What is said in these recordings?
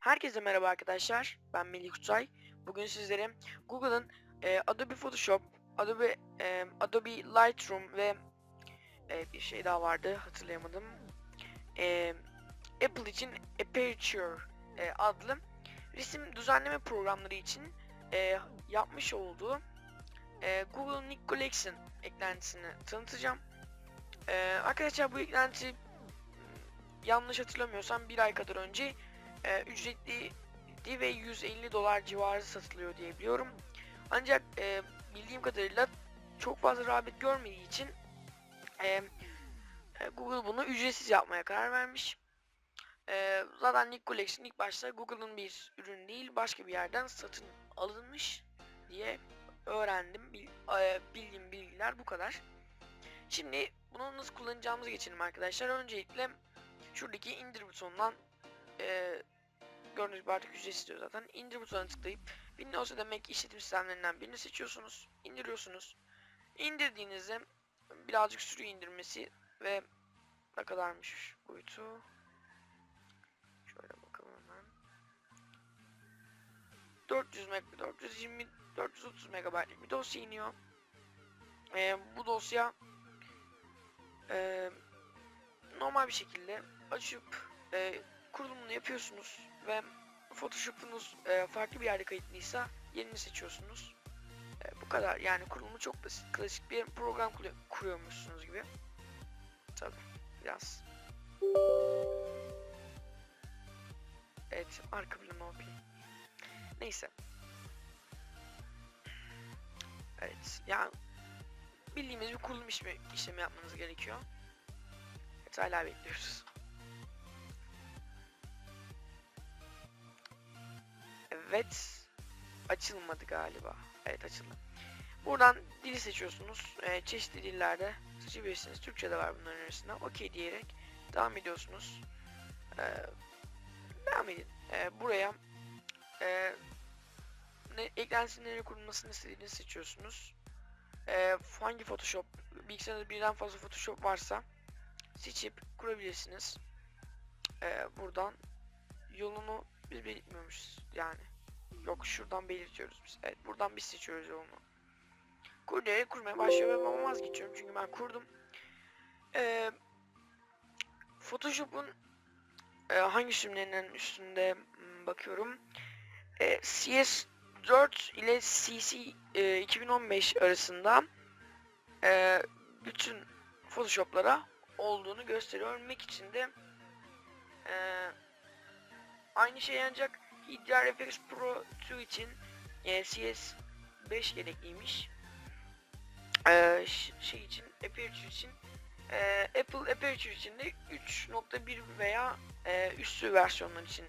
Herkese merhaba arkadaşlar. Ben Melih Kutay. Bugün sizlere Google'ın e, Adobe Photoshop, Adobe e, Adobe Lightroom ve e, bir şey daha vardı hatırlayamadım. E, Apple için Aperture e, adlı resim düzenleme programları için e, yapmış olduğu e, Google Nick Collection eklentisini tanıtacağım. E, arkadaşlar bu eklenti m, yanlış hatırlamıyorsam bir ay kadar önce e, ücretliydi ve 150 dolar civarı satılıyor diye biliyorum. Ancak e, bildiğim kadarıyla çok fazla rağbet görmediği için e, e, Google bunu ücretsiz yapmaya karar vermiş. E, zaten Nick Collection ilk başta Google'ın bir ürün değil başka bir yerden satın alınmış diye öğrendim. Bil, e, bildiğim bilgiler bu kadar. Şimdi bunu nasıl kullanacağımızı geçelim arkadaşlar. Öncelikle şuradaki indir butonundan e, gördüğünüz gibi artık ücretsiz diyor zaten. İndir butonuna tıklayıp Windows Mac işletim sistemlerinden birini seçiyorsunuz. indiriyorsunuz. İndirdiğinizde birazcık sürüyor indirmesi ve ne kadarmış boyutu. Şöyle bakalım hemen. 400 meg 420 430 megabaytlık bir dosya iniyor. E, bu dosya e, normal bir şekilde açıp e, kurulumunu yapıyorsunuz ve Photoshop'unuz e, farklı bir yerde kayıtlıysa yerini seçiyorsunuz. E, bu kadar yani kurulumu çok basit. Klasik bir program kuruyor, kuruyormuşsunuz gibi. Tabi biraz. Evet arka planı yapayım. Neyse. Evet yani bildiğimiz bir kurulum işlemi, işlemi yapmanız gerekiyor. Evet hala bekliyoruz. Evet. Açılmadı galiba. Evet açıldı. Buradan dili seçiyorsunuz. Ee, çeşitli dillerde seçebilirsiniz. Türkçe de var bunların arasında. OK diyerek devam ediyorsunuz. Ee, devam edin. Ee, buraya e, eklentisinin nereye kurulmasını istediğinizi seçiyorsunuz. Ee, hangi Photoshop, bilgisayarınızda birden fazla Photoshop varsa seçip kurabilirsiniz. Ee, buradan yolunu biz belirtmiyormuşuz yani. Yok şuradan belirtiyoruz biz. Evet buradan biz seçiyoruz yolunu. Kur diyerek kurmaya başlıyor ve ben vazgeçiyorum çünkü ben kurdum. Ee, Photoshop'un e, hangi sürümlerinin üstünde hmm, bakıyorum. E, CS4 ile CC e, 2015 arasında e, bütün Photoshop'lara olduğunu gösteriyor. İçin de e, aynı şey ancak HDRFX Pro 2 için e, CS 5 gerekliymiş. E, şey için Aperture için e, Apple Aperture için de 3.1 veya e, üstü versiyonlar için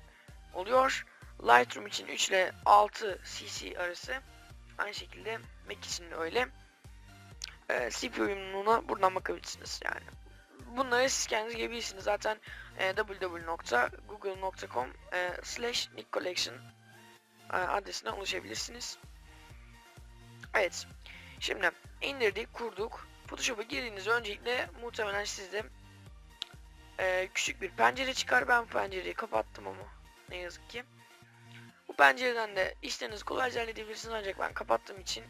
oluyor. Lightroom için 3 ile 6 cc arası. Aynı şekilde Mac için de öyle. E, CPU uyumluluğuna buradan bakabilirsiniz yani. Bunları siz kendiniz girebilirsiniz. Zaten e, www.google.com e, slash nickcollection e, adresine ulaşabilirsiniz. Evet. Şimdi indirdik, kurduk. Photoshop'a girdiğinizde öncelikle muhtemelen sizde e, küçük bir pencere çıkar. Ben pencereyi kapattım ama ne yazık ki. Pencereden de işlerinizi kolayca halledebilirsiniz ancak ben kapattığım için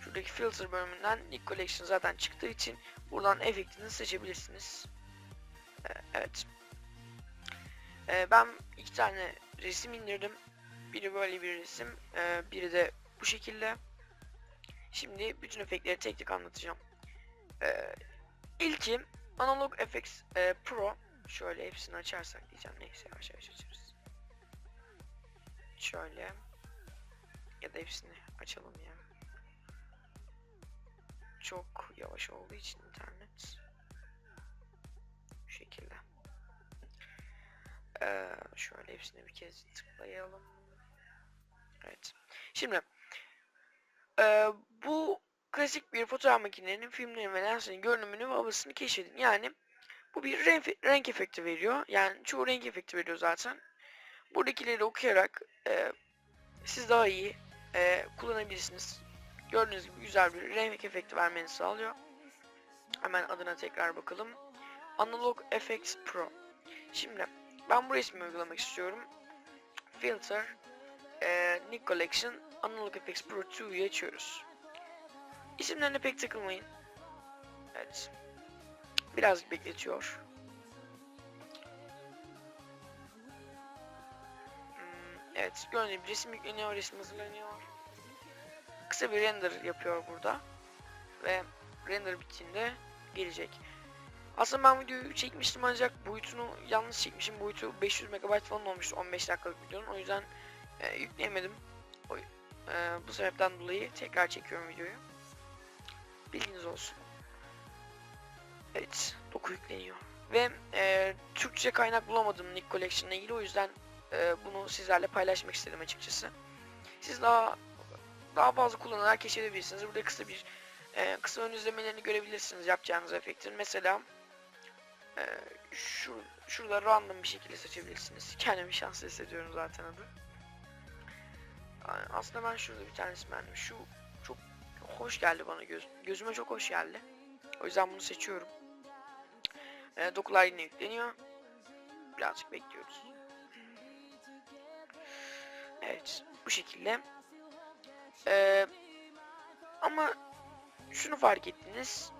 şuradaki filter bölümünden Nick Collection zaten çıktığı için buradan efektini seçebilirsiniz. E, evet. E, ben iki tane resim indirdim. Biri böyle bir resim, e, biri de bu şekilde. Şimdi bütün efektleri tek tek anlatacağım. E, ilki Analog FX e, Pro. Şöyle hepsini açarsak diyeceğim. Neyse yavaş yavaş açarız. Şöyle. Ya da hepsini açalım ya. Çok yavaş olduğu için internet. Bu şekilde. Ee, şöyle hepsine bir kez tıklayalım. Evet. Şimdi ee, bu klasik bir fotoğraf makinenin filmlerin ve lenslerin görünümünü ve havasını keşfedin. Yani bu bir renk, renk efekti veriyor. Yani çoğu renk efekti veriyor zaten. Buradakileri okuyarak e, siz daha iyi e, kullanabilirsiniz. Gördüğünüz gibi güzel bir renk efekti vermeni sağlıyor. Hemen adına tekrar bakalım. Analog FX Pro. Şimdi ben bu resmi uygulamak istiyorum. Filter, e, Nick Collection, Analog FX Pro 2'yu açıyoruz. İsimlerine pek takılmayın. Evet. Biraz bekletiyor. Evet, gördüğünüz gibi resim yükleniyor, resim hazırlanıyor. Kısa bir render yapıyor burada. Ve render bittiğinde gelecek. Aslında ben videoyu çekmiştim ancak boyutunu yanlış çekmişim. Boyutu 500 MB falan olmuştu 15 dakikalık videonun. O yüzden e, yükleyemedim. O, e, bu sebepten dolayı tekrar çekiyorum videoyu. Bilginiz olsun. Evet, doku yükleniyor. Ve e, Türkçe kaynak bulamadım Nick Collection ile ilgili o yüzden e, bunu sizlerle paylaşmak istedim açıkçası. Siz daha daha fazla kullanarak keşfedebilirsiniz. Burada kısa bir e, kısa ön izlemelerini görebilirsiniz yapacağınız efektin. Mesela e, şu şurada random bir şekilde seçebilirsiniz. Kendimi şanslı hissediyorum zaten adı. Aslında ben şurada bir tanesi beğendim. Şu çok hoş geldi bana göz gözüme çok hoş geldi. O yüzden bunu seçiyorum. E, dokular yine yükleniyor. Birazcık bekliyoruz. Evet, bu şekilde. Ee, ama şunu fark ettiniz.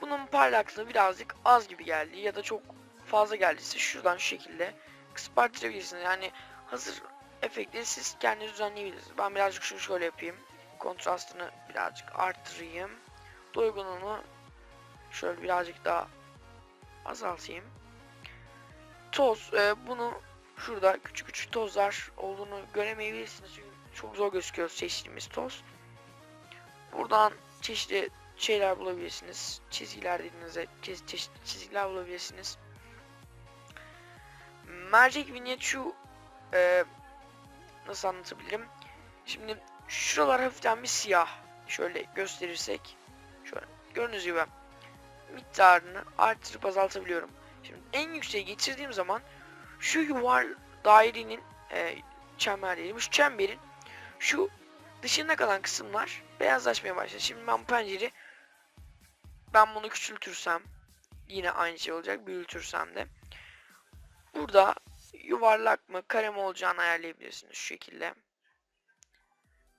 Bunun parlaklığı birazcık az gibi geldi ya da çok fazla geldiyse şuradan şu şekilde kısıp arttırabilirsiniz. Yani hazır efektleri siz kendiniz düzenleyebilirsiniz. Ben birazcık şunu şöyle yapayım. Kontrastını birazcık arttırayım. Doygunluğunu şöyle birazcık daha azaltayım. Toz, e, bunu şurada küçük küçük tozlar olduğunu göremeyebilirsiniz. Çünkü çok zor gözüküyor seçtiğimiz toz. Buradan çeşitli şeyler bulabilirsiniz. Çizgiler dediğinizde çe çeşitli çizgiler bulabilirsiniz. Mercek vinyet şu e, nasıl anlatabilirim? Şimdi şuralar hafiften bir siyah. Şöyle gösterirsek şöyle gördüğünüz gibi miktarını arttırıp azaltabiliyorum. Şimdi en yükseğe getirdiğim zaman şu yuvar dairenin e, çember diyelim. Şu çemberin şu dışında kalan kısımlar beyazlaşmaya başladı. Şimdi ben bu pencere ben bunu küçültürsem yine aynı şey olacak. Büyütürsem de burada yuvarlak mı kare mi olacağını ayarlayabilirsiniz şu şekilde.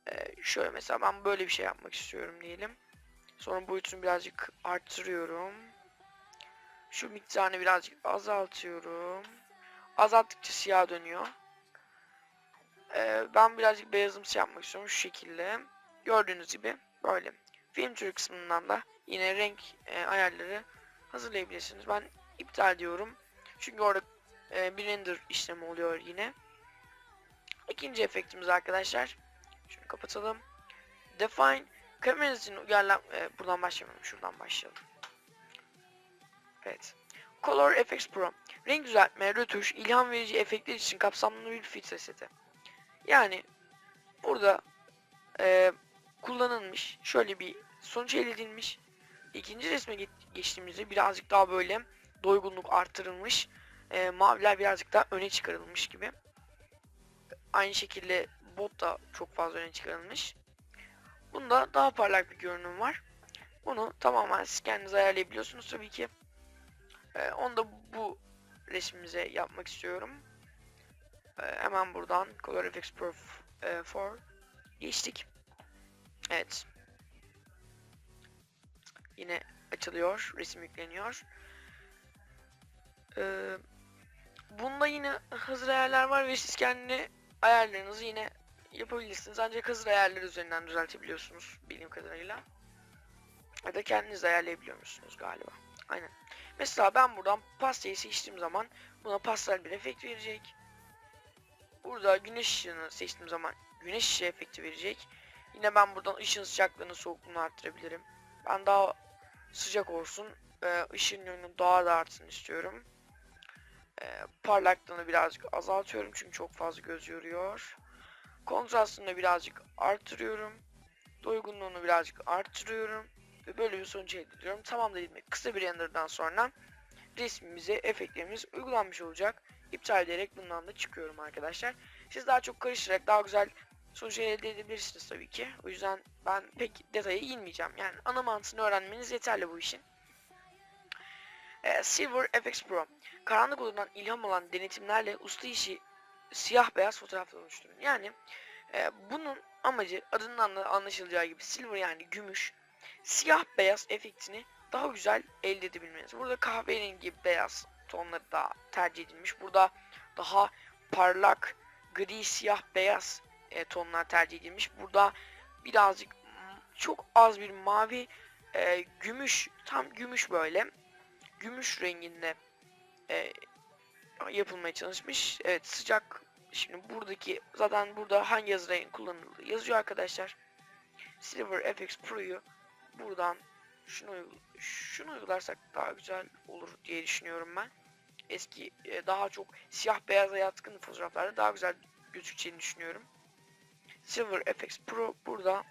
Ee, şöyle mesela ben böyle bir şey yapmak istiyorum diyelim. Sonra boyutunu birazcık arttırıyorum. Şu miktarını birazcık azaltıyorum. Azalttıkça siyah dönüyor. Ee, ben birazcık beyazımsı yapmak istiyorum şu şekilde. Gördüğünüz gibi böyle. Film türü kısmından da yine renk e, ayarları hazırlayabilirsiniz. Ben iptal diyorum. Çünkü orada e, bir render işlemi oluyor yine. İkinci efektimiz arkadaşlar. Şunu kapatalım. Define kameranızın uyarlam... E, buradan başlayalım. Şuradan başlayalım. Evet. Color FX Pro. Renk düzeltme, rötuş, ilham verici efektler için kapsamlı bir filtre seti. Yani burada e, kullanılmış şöyle bir sonuç elde edilmiş. İkinci resme ge geçtiğimizde birazcık daha böyle doygunluk artırılmış. E, maviler birazcık daha öne çıkarılmış gibi. Aynı şekilde bot da çok fazla öne çıkarılmış. Bunda daha parlak bir görünüm var. Bunu tamamen siz kendiniz ayarlayabiliyorsunuz tabii ki. Ee, onu da bu resmimize yapmak istiyorum. Ee, hemen buradan Color FX Pro e, 4 geçtik. Evet. Yine açılıyor, resim yükleniyor. Ee, bunda yine hazır ayarlar var ve siz kendi ayarlarınızı yine yapabilirsiniz. Ancak hazır ayarlar üzerinden düzeltebiliyorsunuz bildiğim kadarıyla. Ya da kendiniz ayarlayabiliyor musunuz galiba. Aynen. Mesela ben buradan pastayı seçtiğim zaman buna pastel bir efekt verecek. Burada güneş ışığını seçtiğim zaman güneş ışığı efekti verecek. Yine ben buradan ışığın sıcaklığını soğukluğunu arttırabilirim. Ben daha sıcak olsun. Ee, ışığın yönünü daha da artsın istiyorum. Ee, parlaklığını birazcık azaltıyorum çünkü çok fazla göz yoruyor. Kontrastını birazcık arttırıyorum. Doygunluğunu birazcık arttırıyorum. Ve böyle bir sonuç elde ediyorum. Tamam dediğimde kısa bir renderdan sonra resmimize efektlerimiz uygulanmış olacak. İptal ederek bundan da çıkıyorum arkadaşlar. Siz daha çok karıştırarak daha güzel sonuç elde edebilirsiniz tabii ki. O yüzden ben pek detaya inmeyeceğim. Yani ana mantığını öğrenmeniz yeterli bu işin. E, Silver FX Pro. Karanlık odadan ilham alan denetimlerle usta işi siyah beyaz fotoğraflar oluşturun. Yani e, bunun amacı adından da anlaşılacağı gibi silver yani gümüş siyah beyaz efektini daha güzel elde edebilmeniz. Burada kahverengi beyaz tonları daha tercih edilmiş. Burada daha parlak gri siyah beyaz e, tonlar tercih edilmiş. Burada birazcık çok az bir mavi e, gümüş tam gümüş böyle gümüş renginde e, yapılmaya çalışmış. Evet sıcak şimdi buradaki zaten burada hangi yazı rengi kullanıldığı yazıyor arkadaşlar. Silver FX Pro'yu buradan şunu şunu uygularsak daha güzel olur diye düşünüyorum ben. Eski e, daha çok siyah beyaza yatkın fotoğraflarda daha güzel gözükeceğini düşünüyorum. Silver FX Pro burada.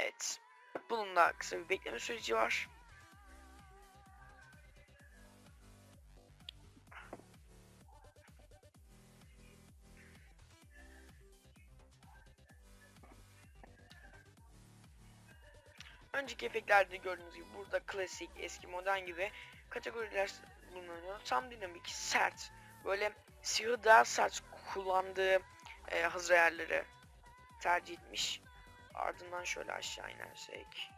Evet. Bunun da kısa bir bekleme süreci var. Önceki efektlerde gördüğünüz gibi burada klasik, eski, modern gibi kategoriler bulunuyor. Tam dinamik, sert, böyle siyahı daha sert kullandığı e, hız ayarları tercih etmiş. Ardından şöyle aşağı inersek.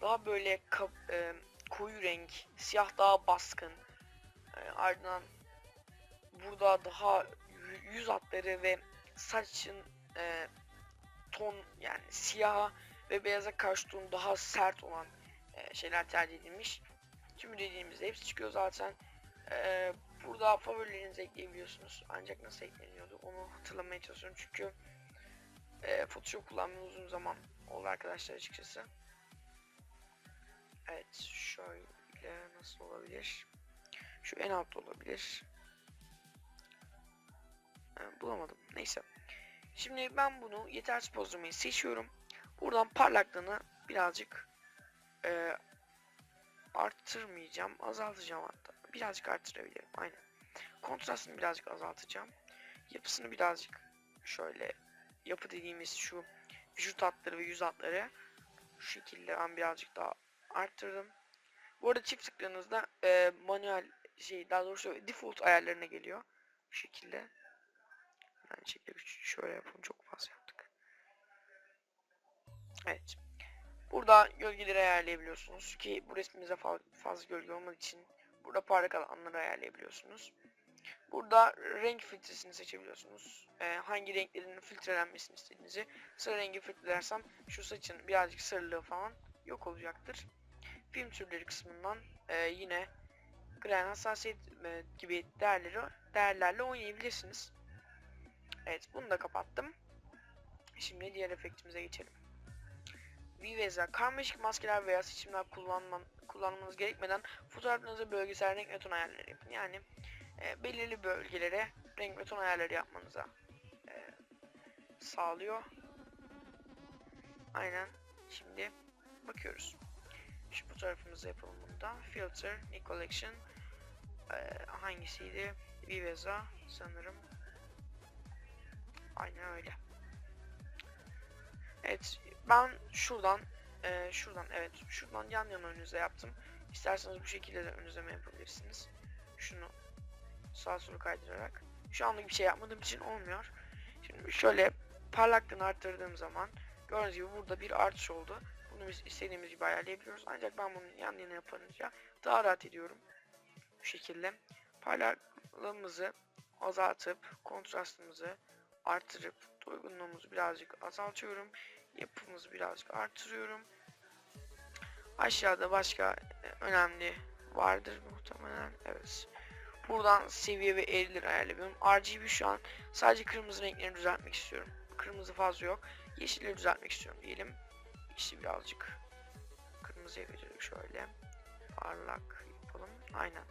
Daha böyle kap- e, koyu renk, siyah daha baskın. E, ardından burada daha yü- yüz hatları ve saçın e, ton yani siyaha ve beyaza karşı ton daha sert olan e, şeyler tercih edilmiş. Tüm dediğimizde hepsi çıkıyor zaten. E, burada favorilerinizi ekleyebiliyorsunuz. Ancak nasıl ekleniyordu onu hatırlamaya çalışıyorum çünkü e, Photoshop kullanmaya uzun zaman oldu arkadaşlar açıkçası. Evet şöyle nasıl olabilir? Şu en altta olabilir. Ha, bulamadım. Neyse. Şimdi ben bunu yetersiz pozlamayı seçiyorum. Buradan parlaklığını birazcık e, arttırmayacağım. Azaltacağım hatta. Birazcık arttırabilirim. Aynen. Kontrastını birazcık azaltacağım. Yapısını birazcık şöyle yapı dediğimiz şu vücut hatları ve yüz hatları şu şekilde ben birazcık daha arttırdım. Bu arada çift tıkladığınızda e, manuel şey daha doğrusu default ayarlarına geliyor. Bu şekilde. Yani şekilde şöyle yapalım çok fazla. Evet. Burada gölgeleri ayarlayabiliyorsunuz ki bu resmimize fa- fazla gölge olmadığı için burada parlak alanları ayarlayabiliyorsunuz. Burada renk filtresini seçebiliyorsunuz. Ee, hangi renklerin filtrelenmesini istediğinizi. Sarı rengi filtrelersem şu saçın birazcık sarılığı falan yok olacaktır. Film türleri kısmından e, yine gren hassasiyet e, gibi değerleri değerlerle oynayabilirsiniz. Evet bunu da kapattım. Şimdi diğer efektimize geçelim. Viveza, karmaşık maskeler veya seçimler kullanman, kullanmanız gerekmeden fotoğraflarınıza bölgesel renk ve ton ayarları yapın. Yani e, belirli bölgelere renk ve ton ayarları yapmanıza e, sağlıyor. Aynen. Şimdi bakıyoruz. Şu fotoğrafımızı yapalım bunda. Filter, New Collection. E, hangisiydi? Viveza sanırım. Aynen öyle. Evet ben şuradan e, şuradan evet şuradan yan yana önünüze yaptım. İsterseniz bu şekilde de önünüze yapabilirsiniz. Şunu sağa sola kaydırarak. Şu anlık bir şey yapmadığım için olmuyor. Şimdi şöyle parlaklığını arttırdığım zaman gördüğünüz gibi burada bir artış oldu. Bunu biz istediğimiz gibi ayarlayabiliyoruz. Ancak ben bunu yan yana yapınca daha rahat ediyorum. Bu şekilde parlaklığımızı azaltıp kontrastımızı artırıp doygunluğumuzu birazcık azaltıyorum. Yapımızı birazcık artırıyorum. Aşağıda başka e, önemli vardır muhtemelen. Evet. Buradan seviye ve eğrileri ayarlayabiliyorum. RGB şu an sadece kırmızı renklerini düzeltmek istiyorum. Kırmızı fazla yok. Yeşilleri düzeltmek istiyorum diyelim. İşte birazcık kırmızıya geçelim şöyle. Parlak yapalım. Aynen.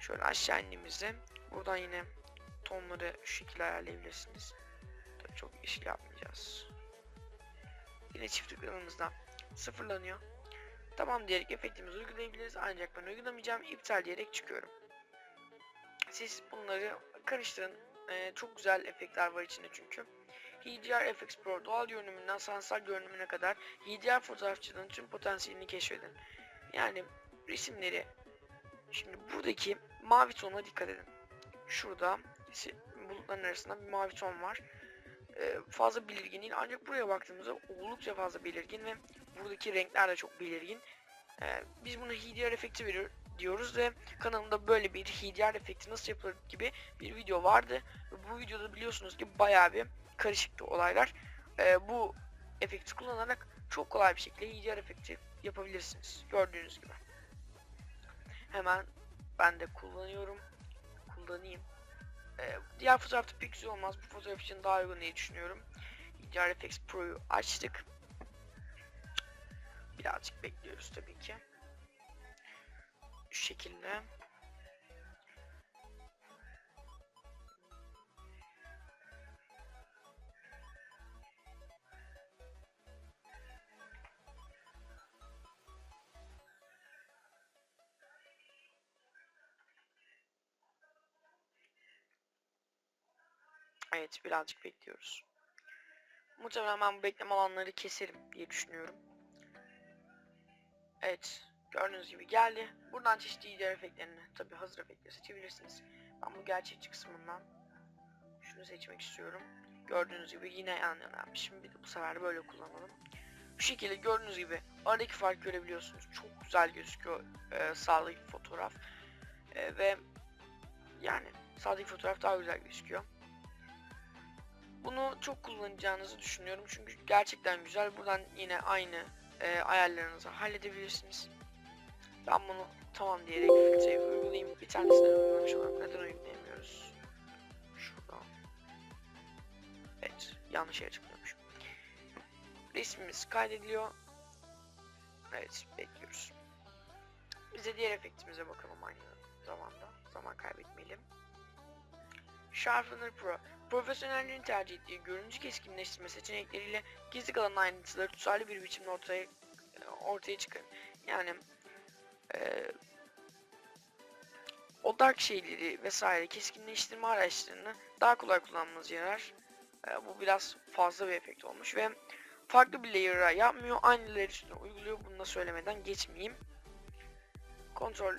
Şöyle aşağı indiğimizde buradan yine tonları şu şekilde ayarlayabilirsiniz. Tabii çok yeşil yapmayacağız. Yine çift tıkladığımızda sıfırlanıyor. Tamam diyerek efektimizi uygulayabiliriz ancak ben uygulamayacağım. iptal diyerek çıkıyorum. Siz bunları karıştırın. Ee, çok güzel efektler var içinde çünkü. HDR FX Pro doğal görünümünden sanatsal görünümüne kadar HDR fotoğrafçılığın tüm potansiyelini keşfedin. Yani resimleri şimdi buradaki mavi tonuna dikkat edin. Şurada bulutların arasında bir mavi ton var. Ee, fazla belirgin değil ancak buraya baktığımızda oldukça fazla belirgin ve buradaki renkler de çok belirgin. Ee, biz buna HDR efekti veriyor diyoruz ve kanalımda böyle bir HDR efekti nasıl yapılır gibi bir video vardı. Bu videoda biliyorsunuz ki bayağı bir karışıktı olaylar. Ee, bu efekti kullanarak çok kolay bir şekilde HDR efekti yapabilirsiniz. Gördüğünüz gibi. Hemen ben de kullanıyorum. Kullanayım. Ee, diğer fotoğrafta pek güzel olmaz. Bu fotoğraf için daha uygun diye düşünüyorum. HDRFX Pro'yu açtık. Birazcık bekliyoruz tabii ki. Şu şekilde. Evet birazcık bekliyoruz. Muhtemelen ben bu bekleme alanları keserim diye düşünüyorum. Evet gördüğünüz gibi geldi. Buradan çeşitli HDR efektlerini tabi hazır efektleri seçebilirsiniz. Ben bu gerçekçi kısmından şunu seçmek istiyorum. Gördüğünüz gibi yine yan yana yapmışım. Bir de bu sefer böyle kullanalım. Bu şekilde gördüğünüz gibi aradaki fark görebiliyorsunuz. Çok güzel gözüküyor e, sağdaki fotoğraf. E, ve yani sağdaki fotoğraf daha güzel gözüküyor. Bunu çok kullanacağınızı düşünüyorum çünkü gerçekten güzel. Buradan yine aynı e, ayarlarınızı halledebilirsiniz. Ben bunu tamam diyerek filtreyi uygulayayım. Bir tanesini uygulamış olarak neden uygulayamıyoruz? Şuradan. Evet, yanlış yere tıklamışım. Resmimiz kaydediliyor. Evet, bekliyoruz. Biz de diğer efektimize bakalım aynı zamanda. Zaman kaybetmeyelim. Sharpener Pro Profesyonellerin tercih ettiği görüntü keskinleştirme seçenekleriyle gizli kalan ayrıntıları tutarlı bir biçimde ortaya ortaya çıkarın. Yani eee o dark şeyleri vesaire keskinleştirme araçlarını daha kolay kullanmanız yarar. Eee, bu biraz fazla bir efekt olmuş ve farklı bir layer'a yapmıyor. Aynı layer üstüne uyguluyor. Bunu da söylemeden geçmeyeyim. Kontrol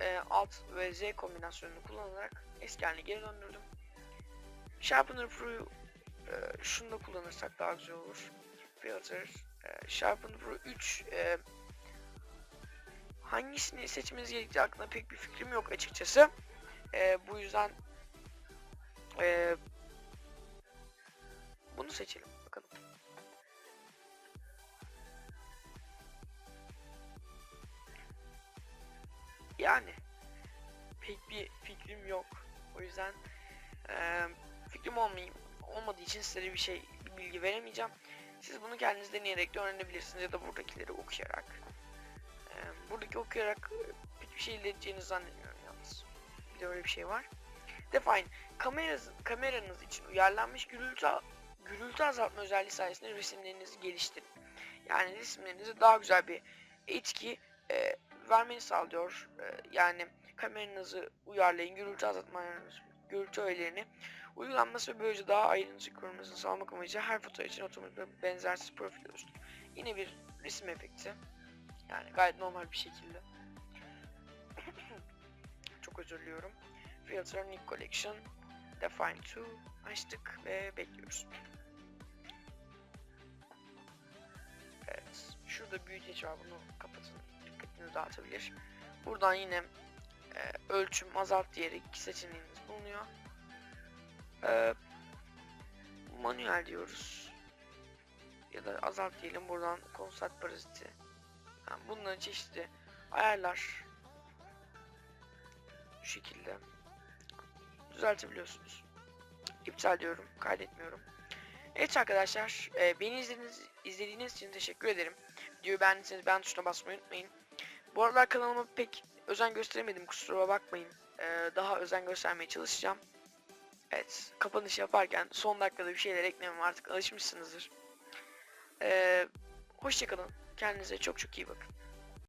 eee, Alt ve Z kombinasyonunu kullanarak eski haline geri döndürdüm. Sharpener Pro'yu e, şunu da kullanırsak daha güzel olur. Filter, e, Sharpener Pro 3 e, hangisini seçmeniz gerektiği hakkında pek bir fikrim yok açıkçası. E, bu yüzden e, bunu seçelim bakalım. Yani pek bir fikrim yok. O yüzden eee fikrim olmayayım, olmadığı için size bir şey bir bilgi veremeyeceğim. Siz bunu kendiniz deneyerek de öğrenebilirsiniz ya da buradakileri okuyarak. Ee, buradaki okuyarak e, pek bir şey elde edeceğinizi zannetmiyorum yalnız. Bir de öyle bir şey var. Define. Kameranız, kameranız için uyarlanmış gürültü gürültü azaltma özelliği sayesinde resimlerinizi geliştirin. Yani resimlerinize daha güzel bir etki e, vermeni sağlıyor. E, yani kameranızı uyarlayın, gürültü azaltma gürültü öğelerini Uygulanması ve böylece daha ayrıntılı korunmasını sağlamak amacıyla her fotoğraf için otomatik benzersiz profil oluşturur. Yine bir resim efekti. Yani gayet normal bir şekilde. Çok özür diliyorum. Filter Nick Collection Define 2 açtık ve bekliyoruz. Evet. Şurada büyüteç var bunu kapatın. Dikkatini dağıtabilir. Buradan yine e, ölçüm azalt diyerek iki seçeneğiniz bulunuyor. Ee, manuel diyoruz. Ya da azalt diyelim buradan konstat paraziti. Yani bunların çeşitli ayarlar bu şekilde düzeltebiliyorsunuz. İptal diyorum, kaydetmiyorum. Evet arkadaşlar, e, beni izlediğiniz, izlediğiniz için teşekkür ederim. Videoyu beğendiyseniz beğen tuşuna basmayı unutmayın. Bu aralar kanalıma pek özen gösteremedim, kusura bakmayın. E, daha özen göstermeye çalışacağım. Evet, kapanış yaparken son dakikada bir şeyler eklemem artık alışmışsınızdır. Ee, hoşçakalın. Kendinize çok çok iyi bakın.